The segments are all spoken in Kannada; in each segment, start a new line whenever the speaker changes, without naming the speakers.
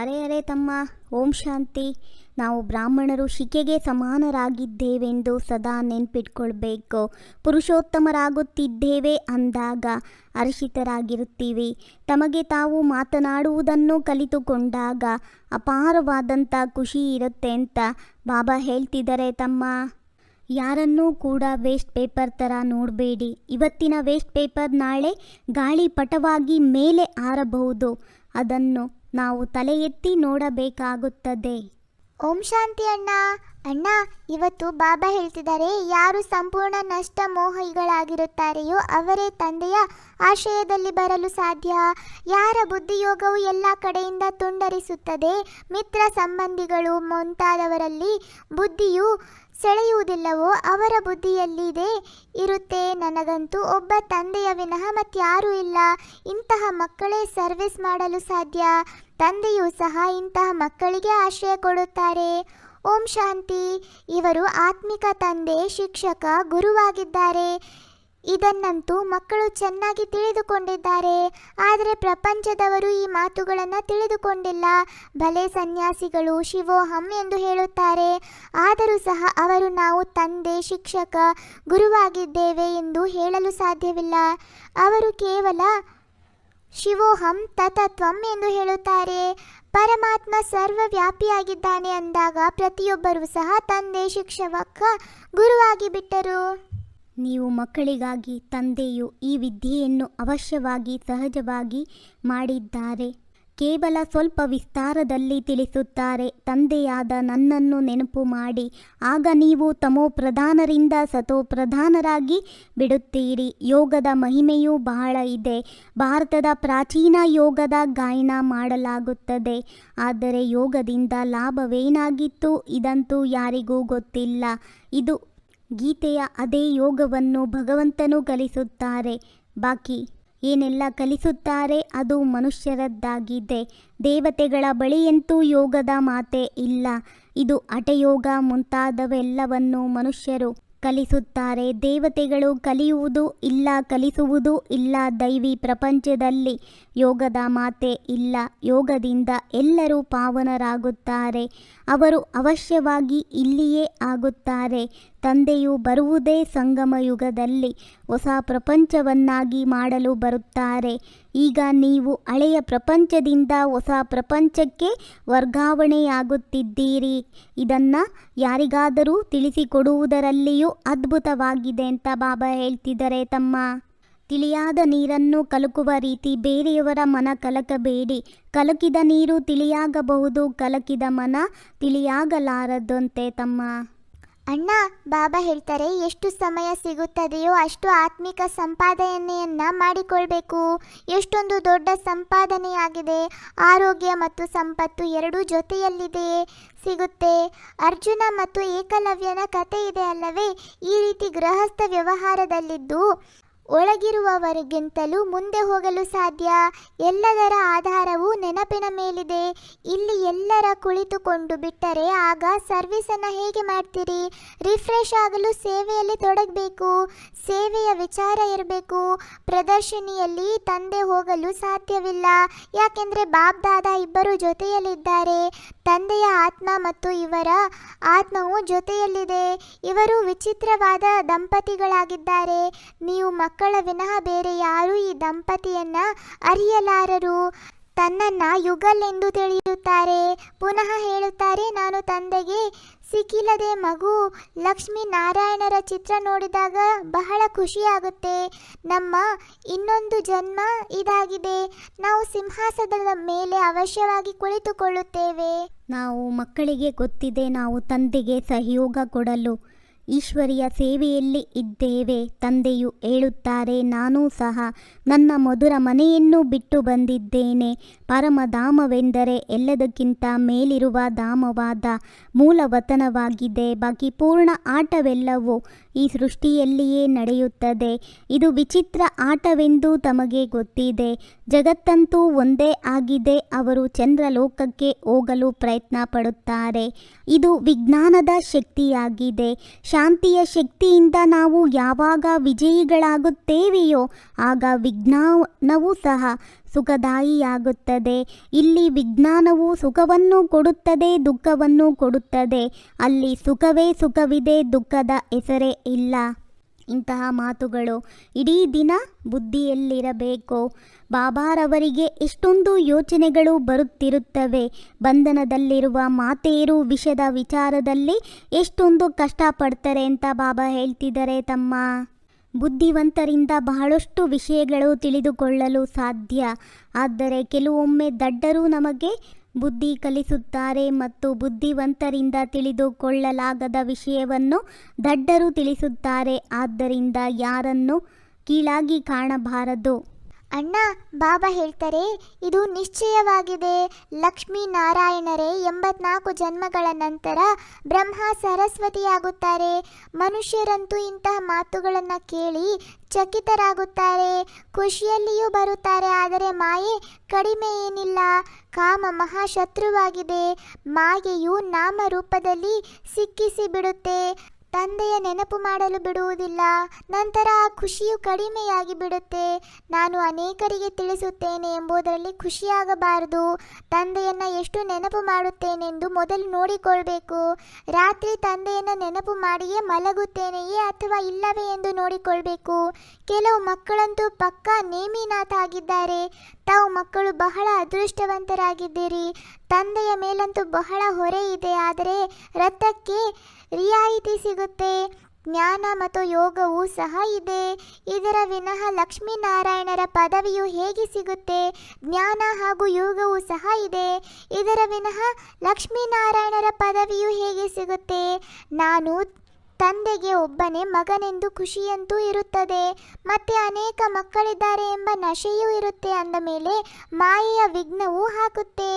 ಅರೆ ಅರೆ ತಮ್ಮ, ಓಂ ಶಾಂತಿ. ನಾವು ಬ್ರಾಹ್ಮಣರು ಶಿಕೆಗೆ ಸಮಾನರಾಗಿದ್ದೇವೆಂದು ಸದಾ ನೆನ್ಪಿಟ್ಕೊಳ್ಬೇಕು. ಪುರುಷೋತ್ತಮರಾಗುತ್ತಿದ್ದೇವೆ ಅಂದಾಗ ಅರ್ಷಿತರಾಗಿರುತ್ತೀವಿ ತಮಗೆ ತಾವು ಮಾತನಾಡುವುದನ್ನು ಕಲಿತುಕೊಂಡಾಗ ಅಪಾರವಾದಂಥ ಖುಷಿ ಇರುತ್ತೆ ಅಂತ ಬಾಬಾ ಹೇಳ್ತಿದ್ದಾರೆ ತಮ್ಮ. ಯಾರನ್ನೂ ಕೂಡ ವೇಸ್ಟ್ ಪೇಪರ್ ಥರ ನೋಡಬೇಡಿ. ಇವತ್ತಿನ ವೇಸ್ಟ್ ಪೇಪರ್ ನಾಳೆ ಗಾಳಿಪಟವಾಗಿ ಮೇಲೆ ಆರಬಹುದು. ಅದನ್ನು ನಾವು ತಲೆ ಎತ್ತಿ ನೋಡಬೇಕಾಗುತ್ತದೆ.
ಓಂ ಶಾಂತಿ ಅಣ್ಣ. ಅಣ್ಣ, ಇವತ್ತು ಬಾಬಾ ಹೇಳ್ತಿದ್ದಾರೆ, ಯಾರು ಸಂಪೂರ್ಣ ನಷ್ಟ ಮೋಹಿಗಳಾಗಿರುತ್ತಾರೆಯೋ ಅವರೇ ತಂದೆಯ ಆಶಯದಲ್ಲಿ ಬರಲು ಸಾಧ್ಯ. ಯಾರ ಬುದ್ಧಿಯೋಗವು ಎಲ್ಲ ಕಡೆಯಿಂದ ತುಂಡರಿಸುತ್ತದೆ, ಮಿತ್ರ ಸಂಬಂಧಿಗಳು ಮುಂತಾದವರಲ್ಲಿ ಬುದ್ಧಿಯು ಸೆಳೆಯುವುದಿಲ್ಲವೋ ಅವರ ಬುದ್ಧಿಯಲ್ಲಿದೆ. ಇರುತ್ತೆ ನನಗಂತೂ ಒಬ್ಬ ತಂದೆಯ ವಿನಃ ಮತ್ಯಾರೂ ಇಲ್ಲ. ಇಂತಹ ಮಕ್ಕಳೇ ಸರ್ವಿಸ್ ಮಾಡಲು ಸಾಧ್ಯ. ತಂದೆಯೂ ಸಹ ಇಂತಹ ಮಕ್ಕಳಿಗೆ ಆಶ್ರಯ ಕೊಡುತ್ತಾರೆ. ಓಂ ಶಾಂತಿ. ಇವರು ಆತ್ಮಿಕ ತಂದೆ, ಶಿಕ್ಷಕ, ಗುರುವಾಗಿದ್ದಾರೆ. ಇದನ್ನಂತೂ ಮಕ್ಕಳು ಚೆನ್ನಾಗಿ ತಿಳಿದುಕೊಂಡಿದ್ದಾರೆ. ಆದರೆ ಪ್ರಪಂಚದವರು ಈ ಮಾತುಗಳನ್ನು ತಿಳಿದುಕೊಂಡಿಲ್ಲ. ಭಲೆ ಸನ್ಯಾಸಿಗಳು ಶಿವೋಹಂ ಎಂದು ಹೇಳುತ್ತಾರೆ. ಆದರೂ ಸಹ ಅವರು ನಾವು ತಂದೆ, ಶಿಕ್ಷಕ, ಗುರುವಾಗಿದ್ದೇವೆ ಎಂದು ಹೇಳಲು ಸಾಧ್ಯವಿಲ್ಲ. ಅವರು ಕೇವಲ ಶಿವೋಹಂ ತತತ್ವಂ ಎಂದು ಹೇಳುತ್ತಾರೆ. ಪರಮಾತ್ಮ ಸರ್ವವ್ಯಾಪಿಯಾಗಿದ್ದಾನೆ ಅಂದಾಗ ಪ್ರತಿಯೊಬ್ಬರೂ ಸಹ ತಂದೆ, ಶಿಕ್ಷಕ ಗುರುವಾಗಿ ಬಿಟ್ಟರು
ನೀವು ಮಕ್ಕಳಿಗಾಗಿ ತಂದೆಯು ಈ ವಿದ್ಯೆಯನ್ನು ಅವಶ್ಯವಾಗಿ ಸಹಜವಾಗಿ ಮಾಡಿದ್ದಾರೆ. ಕೇವಲ ಸ್ವಲ್ಪ ವಿಸ್ತಾರದಲ್ಲಿ ತಿಳಿಸುತ್ತಾರೆ, ತಂದೆಯಾದ ನನ್ನನ್ನು ನೆನಪು ಮಾಡಿ. ಆಗ ನೀವು ತಮೋ ಪ್ರಧಾನರಿಂದ ಸತೋ ಪ್ರಧಾನರಾಗಿ ಬಿಡುತ್ತೀರಿ. ಯೋಗದ ಮಹಿಮೆಯೂ ಬಹಳ ಇದೆ. ಭಾರತದ ಪ್ರಾಚೀನ ಯೋಗದ ಗಾಯನ ಮಾಡಲಾಗುತ್ತದೆ. ಆದರೆ ಯೋಗದಿಂದ ಲಾಭವೇನಾಗಿತ್ತು? ಇದಂತೂ ಯಾರಿಗೂ ಗೊತ್ತಿಲ್ಲ. ಇದು ಗೀತೆಯ ಅದೇ ಯೋಗವನ್ನು ಭಗವಂತನು ಕಲಿಸುತ್ತಾರೆ. ಬಾಕಿ ಏನೆಲ್ಲ ಕಲಿಸುತ್ತಾರೆ ಅದು ಮನುಷ್ಯರದ್ದಾಗಿದೆ. ದೇವತೆಗಳ ಬಳಿಯಂತೂ ಯೋಗದ ಮಾತೆ ಇಲ್ಲ. ಇದು ಅಟಯೋಗ ಮುಂತಾದವೆಲ್ಲವನ್ನು ಮನುಷ್ಯರು ಕಲಿಸುತ್ತಾರೆ. ದೇವತೆಗಳು ಕಲಿಯುವುದು ಇಲ್ಲ, ಕಲಿಸುವುದು ಇಲ್ಲ ದೈವಿ ಪ್ರಪಂಚದಲ್ಲಿ ಯೋಗದ ಮಾತೆ ಇಲ್ಲ. ಯೋಗದಿಂದ ಎಲ್ಲರೂ ಪಾವನರಾಗುತ್ತಾರೆ. ಅವರು ಅವಶ್ಯವಾಗಿ ಇಲ್ಲಿಯೇ ಆಗುತ್ತಾರೆ. ತಂದೆಯು ಬರುವುದೇ ಸಂಗಮ ಯುಗದಲ್ಲಿ ಹೊಸ ಪ್ರಪಂಚವನ್ನಾಗಿ ಮಾಡಲು ಬರುತ್ತಾರೆ. ಈಗ ನೀವು ಹಳೆಯ ಪ್ರಪಂಚದಿಂದ ಹೊಸ ಪ್ರಪಂಚಕ್ಕೆ ವರ್ಗಾವಣೆಯಾಗುತ್ತಿದ್ದೀರಿ. ಇದನ್ನು ಯಾರಿಗಾದರೂ ತಿಳಿಸಿಕೊಡುವುದರಲ್ಲಿಯೂ ಅದ್ಭುತವಾಗಿದೆ ಅಂತ ಬಾಬಾ ಹೇಳ್ತಿದ್ದಾರೆ ತಮ್ಮ. ತಿಳಿಯಾದ ನೀರನ್ನು ಕಲಕುವ ರೀತಿ ಬೇರೆಯವರ ಮನ ಕಲಕಬೇಡಿ. ಕಲಕಿದ ನೀರು ತಿಳಿಯಾಗಬಹುದು, ಕಲಕಿದ ಮನ ತಿಳಿಯಾಗಲಾರದಂತೆ ತಮ್ಮ.
ಅಣ್ಣ, ಬಾಬಾ ಹೇಳ್ತಾರೆ, ಎಷ್ಟು ಸಮಯ ಸಿಗುತ್ತದೆಯೋ ಅಷ್ಟು ಆತ್ಮಿಕ ಸಂಪಾದನೆಯನ್ನ ಮಾಡಿಕೊಳ್ಬೇಕು. ಎಷ್ಟೊಂದು ದೊಡ್ಡ ಸಂಪಾದನೆಯಾಗಿದೆ. ಆರೋಗ್ಯ ಮತ್ತು ಸಂಪತ್ತು ಎರಡೂ ಜೊತೆಯಲ್ಲಿದೆ, ಸಿಗುತ್ತೆ. ಅರ್ಜುನ ಮತ್ತು ಏಕಲವ್ಯನ ಕಥೆ ಇದೆ ಅಲ್ಲವೇ? ಈ ರೀತಿ ಗೃಹಸ್ಥ ವ್ಯವಹಾರದಲ್ಲಿದ್ದು ಒಳಗಿರುವವರಿಗಿಂತಲೂ ಮುಂದೆ ಹೋಗಲು ಸಾಧ್ಯ? ಎಲ್ಲದರ ಆಧಾರವು ನೆನಪಿನ ಮೇಲಿದೆ. ಇಲ್ಲಿ ಎಲ್ಲರ ಕುಳಿತುಕೊಂಡು ಬಿಟ್ಟರೆ ಆಗ ಸರ್ವಿಸನ್ನು ಹೇಗೆ ಮಾಡ್ತೀರಿ? ರಿಫ್ರೆಶ್ ಆಗಲು ಸೇವೆಯಲ್ಲಿ ತೊಡಗಬೇಕು. ಸೇವೆಯ ವಿಚಾರ ಇರಬೇಕು. ಪ್ರದರ್ಶಿನಿಯಲ್ಲಿ ತಂದೆ ಹೋಗಲು ಸಾಧ್ಯವಿಲ್ಲ. ಯಾಕೆಂದರೆ ಬಾಬ್ದಾದ ಇಬ್ಬರು ಜೊತೆಯಲ್ಲಿದ್ದಾರೆ. ತಂದೆಯ ಆತ್ಮ ಮತ್ತು ಇವರ ಆತ್ಮವು ಜೊತೆಯಲ್ಲಿದೆ. ಇವರು ವಿಚಿತ್ರವಾದ ದಂಪತಿಗಳಾಗಿದ್ದಾರೆ. ನೀವು ಮಕ್ಕಳ ವಿನಃ ಬೇರೆ ಯಾರೂ ಈ ದಂಪತಿಯನ್ನ ಅರಿಯಲಾರರು? ತನ್ನನ್ನ ಯುಗಲ್ ಎಂದು ತಿಳಿಯುತ್ತಾರೆ. ಪುನಃ ಹೇಳುತ್ತಾರೆ, ನಾನು ತಂದೆಗೆ ಸಿಕ್ಕಿಲ್ಲದೆ ಮಗು ಲಕ್ಷ್ಮೀ ನಾರಾಯಣರ ಚಿತ್ರ ನೋಡಿದಾಗ ಬಹಳ ಖುಷಿಯಾಗುತ್ತೆ. ನಮ್ಮ ಇನ್ನೊಂದು ಜನ್ಮ ಇದಾಗಿದೆ. ನಾವು ಸಿಂಹಾಸನದ ಮೇಲೆ ಅವಶ್ಯವಾಗಿ ಕುಳಿತುಕೊಳ್ಳುತ್ತೇವೆ.
ನಾವು ಮಕ್ಕಳಿಗೆ ಗೊತ್ತಿದೆ, ನಾವು ತಂದೆಗೆ ಸಹಯೋಗ ಕೊಡಲು. ಈಶ್ವರಿಯ ಸೇವೆಯಲ್ಲಿ ಇದ್ದೇವೆ ತಂದೆಯು ಹೇಳುತ್ತಾರೆ ನಾನೂ ಸಹ ನನ್ನ ಮಧುರ ಮನೆಯನ್ನು ಬಿಟ್ಟು ಬಂದಿದ್ದೇನೆ. ಪರಮಧಾಮವೆಂದರೆ ಎಲ್ಲದಕ್ಕಿಂತ ಮೇಲಿರುವ ಧಾಮವಾದ ಮೂಲವತನವಾಗಿದೆ. ಬಾಕಿ ಪೂರ್ಣ ಆಟವೆಲ್ಲವೂ ಈ ಸೃಷ್ಟಿಯಲ್ಲಿಯೇ ನಡೆಯುತ್ತದೆ. ಇದು ವಿಚಿತ್ರ ಆಟವೆಂದು ತಮಗೆ ಗೊತ್ತಿದೆ. ಜಗತ್ತಂತೂ ಒಂದೇ ಆಗಿದೆ. ಅವರು ಚಂದ್ರಲೋಕಕ್ಕೆ ಹೋಗಲು ಪ್ರಯತ್ನ ಪಡುತ್ತಾರೆ ಇದು ವಿಜ್ಞಾನದ ಶಕ್ತಿಯಾಗಿದೆ. ಶಾಂತಿಯ ಶಕ್ತಿಯಿಂದ ನಾವು ಯಾವಾಗ ವಿಜಯಿಗಳಾಗುತ್ತೇವೆಯೋ ಆಗ ವಿಜ್ಞಾನವೂ ಸಹ ಸುಖದಾಯಿಯಾಗುತ್ತದೆ. ಇಲ್ಲಿ ವಿಜ್ಞಾನವು ಸುಖವನ್ನು ಕೊಡುತ್ತದೆ, ದುಃಖವನ್ನು ಕೊಡುತ್ತದೆ. ಅಲ್ಲಿ ಸುಖವೇ ಸುಖವಿದೆ, ದುಃಖದ ಹೆಸರೇ ಇಲ್ಲ. ಇಂತಹ ಮಾತುಗಳು ಇಡೀ ದಿನ ಬುದ್ಧಿಯಲ್ಲಿರಬೇಕು. ಬಾಬಾರವರಿಗೆ ಎಷ್ಟೊಂದು ಯೋಚನೆಗಳು ಬರುತ್ತಿರುತ್ತವೆ. ಬಂಧನದಲ್ಲಿರುವ ಮಾತೆಯರು ವಿಷದ ವಿಚಾರದಲ್ಲಿ ಎಷ್ಟೊಂದು ಕಷ್ಟಪಡ್ತಾರೆ ಅಂತ ಬಾಬಾ ಹೇಳ್ತಿದ್ದಾರೆ ತಮ್ಮ ಬುದ್ಧಿವಂತರಿಂದ ಬಹಳಷ್ಟು ವಿಷಯಗಳು ತಿಳಿದುಕೊಳ್ಳಲು ಸಾಧ್ಯ. ಆದರೆ ಕೆಲವೊಮ್ಮೆ ದಡ್ಡರು ನಮಗೆ ಬುದ್ಧಿ ಕಲಿಸುತ್ತಾರೆ ಮತ್ತು ಬುದ್ಧಿವಂತರಿಂದ ತಿಳಿದುಕೊಳ್ಳಲಾಗದ ವಿಷಯವನ್ನು ದಡ್ಡರು ತಿಳಿಸುತ್ತಾರೆ. ಆದ್ದರಿಂದ ಯಾರನ್ನು ಕೀಳಾಗಿ ಕಾಣಬಾರದು.
ಅಣ್ಣ, ಬಾಬಾ ಹೇಳ್ತಾರೆ, ಇದು ನಿಶ್ಚಯವಾಗಿದೆ. ಲಕ್ಷ್ಮೀ ನಾರಾಯಣರೇ, ಎಂಬತ್ನಾಲ್ಕು ಜನ್ಮಗಳ ನಂತರ ಬ್ರಹ್ಮ ಸರಸ್ವತಿಯಾಗುತ್ತಾರೆ. ಮನುಷ್ಯರಂತೂ ಇಂತಹ ಮಾತುಗಳನ್ನು ಕೇಳಿ ಚಕಿತರಾಗುತ್ತಾರೆ. ಖುಷಿಯಲ್ಲಿಯೂ ಬರುತ್ತಾರೆ, ಆದರೆ ಮಾಯೆ ಕಡಿಮೆ ಏನಿಲ್ಲ. ಕಾಮ ಮಹಾಶತ್ರುವಾಗಿದೆ. ಮಾಯೆಯು ನಾಮರೂಪದಲ್ಲಿ ಸಿಕ್ಕಿಸಿ ಬಿಡುತ್ತೆ ತಂದೆಯ ನೆನಪು ಮಾಡಲು ಬಿಡುವುದಿಲ್ಲ. ನಂತರ ಆ ಖುಷಿಯು ಕಡಿಮೆಯಾಗಿ ಬಿಡುತ್ತೆ. ನಾನು ಅನೇಕರಿಗೆ ತಿಳಿಸುತ್ತೇನೆ ಎಂಬುದರಲ್ಲಿ ಖುಷಿಯಾಗಬಾರದು. ತಂದೆಯನ್ನು ಎಷ್ಟು ನೆನಪು ಮಾಡುತ್ತೇನೆಂದು ಮೊದಲು ನೋಡಿಕೊಳ್ಬೇಕು. ರಾತ್ರಿ ತಂದೆಯನ್ನು ನೆನಪು ಮಾಡಿಯೇ ಮಲಗುತ್ತೇನೆಯೇ ಅಥವಾ ಇಲ್ಲವೇ ಎಂದು ನೋಡಿಕೊಳ್ಬೇಕು. ಕೆಲವು ಮಕ್ಕಳಂತೂ ಪಕ್ಕಾ ನೇಮಿನಾಥ ಆಗಿದ್ದಾರೆ ತಾವು ಮಕ್ಕಳು ಬಹಳ ಅದೃಷ್ಟವಂತರಾಗಿದ್ದೀರಿ. ತಂದೆಯ ಮೇಲಂತೂ ಬಹಳ ಹೊರೆ ಇದೆ, ಆದರೆ ರಥಕ್ಕೆ ರಿಯಾಯಿತಿ ಸಿಗುತ್ತೆ. ಜ್ಞಾನ ಮತ್ತು ಯೋಗವೂ ಸಹ ಇದೆ. ಇದರ ವಿನಃ ಲಕ್ಷ್ಮೀನಾರಾಯಣರ ಪದವಿಯು ಹೇಗೆ ಸಿಗುತ್ತೆ? ಜ್ಞಾನ ಹಾಗೂ ಯೋಗವೂ ಸಹ ಇದೆ. ಇದರ ವಿನಃ ಲಕ್ಷ್ಮೀನಾರಾಯಣರ ಪದವಿಯು ಹೇಗೆ ಸಿಗುತ್ತೆ? ನಾನು ತಂದೆಗೆ ಒಬ್ಬನೇ ಮಗನೆಂದು ಖುಷಿಯಂತೂ ಇರುತ್ತದೆ. ಮತ್ತೆ ಅನೇಕ ಮಕ್ಕಳಿದ್ದಾರೆ ಎಂಬ ನಶೆಯೂ ಇರುತ್ತೆ ಅಂದ ಮೇಲೆ ಮಾಯೆಯ ವಿಘ್ನವೂ ಹಾಕುತ್ತೆ.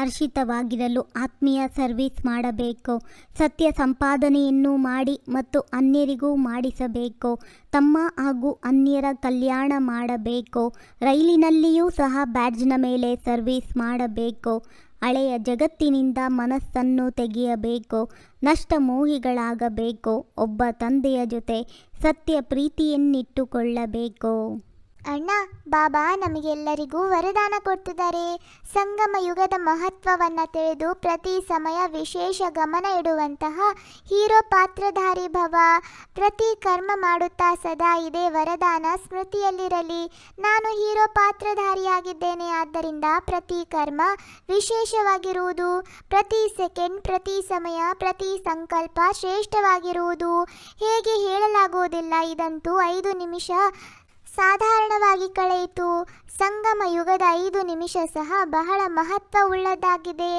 ಹರ್ಷಿತವಾಗಿರಲು ಆತ್ಮೀಯ ಸರ್ವಿಸ್ ಮಾಡಬೇಕು. ಸತ್ಯ ಸಂಪಾದನೆಯನ್ನು ಮಾಡಿ ಮತ್ತು ಅನ್ಯರಿಗೂ ಮಾಡಿಸಬೇಕು. ತಮ್ಮ ಹಾಗೂ ಅನ್ಯರ ಕಲ್ಯಾಣ ಮಾಡಬೇಕು. ರೈಲಿನಲ್ಲಿಯೂ ಸಹ ಬ್ಯಾಡ್ಜ್ನ ಮೇಲೆ ಸರ್ವಿಸ್ ಮಾಡಬೇಕು. ಹಳೆಯ ಜಗತ್ತಿನಿಂದ ಮನಸ್ಸನ್ನು ತೆಗೆಯಬೇಕು. ನಷ್ಟ ಮೋಹಿಗಳಾಗಬೇಕು. ಒಬ್ಬ ತಂದೆಯ ಜೊತೆ ಸತ್ಯ ಪ್ರೀತಿಯನ್ನಿಟ್ಟುಕೊಳ್ಳಬೇಕು.
ಅಣ್ಣ, ಬಾಬಾ ನಮಗೆಲ್ಲರಿಗೂ ವರದಾನ ಕೊಡ್ತಿದ್ದಾರೆ. ಸಂಗಮ ಯುಗದ ಮಹತ್ವವನ್ನು ತಿಳಿದು ಪ್ರತಿ ಸಮಯ ವಿಶೇಷ ಗಮನ ಇಡುವಂತಹ ಹೀರೋ ಪಾತ್ರಧಾರಿ ಭವ. ಪ್ರತಿ ಕರ್ಮ ಮಾಡುತ್ತಾ ಸದಾ ಇದೇ ವರದಾನ ಸ್ಮೃತಿಯಲ್ಲಿರಲಿ. ನಾನು ಹೀರೋ ಪಾತ್ರಧಾರಿಯಾಗಿದ್ದೇನೆ. ಆದ್ದರಿಂದ ಪ್ರತಿ ಕರ್ಮ ವಿಶೇಷವಾಗಿರುವುದು. ಪ್ರತಿ ಸೆಕೆಂಡ್, ಪ್ರತಿ ಸಮಯ, ಪ್ರತಿ ಸಂಕಲ್ಪ ಶ್ರೇಷ್ಠವಾಗಿರುವುದು. ಹೇಗೆ ಹೇಳಲಾಗುವುದಿಲ್ಲ. ಇದಂತೂ ಐದು ನಿಮಿಷ ಸಾಧಾರಣವಾಗಿ ಕಳೆಯಿತು. ಸಂಗಮ ಯುಗದ ಐದು ನಿಮಿಷ ಸಹ ಬಹಳ ಮಹತ್ವವುಳ್ಳದಾಗಿದೆ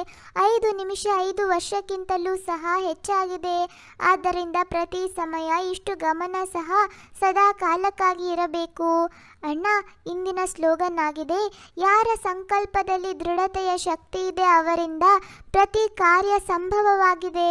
ಐದು ನಿಮಿಷ ಐದು ವರ್ಷಕ್ಕಿಂತಲೂ ಸಹ ಹೆಚ್ಚಾಗಿದೆ. ಆದ್ದರಿಂದ ಪ್ರತಿ ಸಮಯ ಇಷ್ಟು ಗಮನ ಸಹ ಸದಾ ಕಾಲಕ್ಕಾಗಿ ಇರಬೇಕು. ಅಣ್ಣ, ಇಂದಿನ ಸ್ಲೋಗನ್ ಆಗಿದೆ, ಯಾರ ಸಂಕಲ್ಪದಲ್ಲಿ ದೃಢತೆಯ ಶಕ್ತಿ ಇದೆ ಅವರಿಂದ ಪ್ರತಿ ಕಾರ್ಯ ಸಂಭವವಾಗಿದೆ.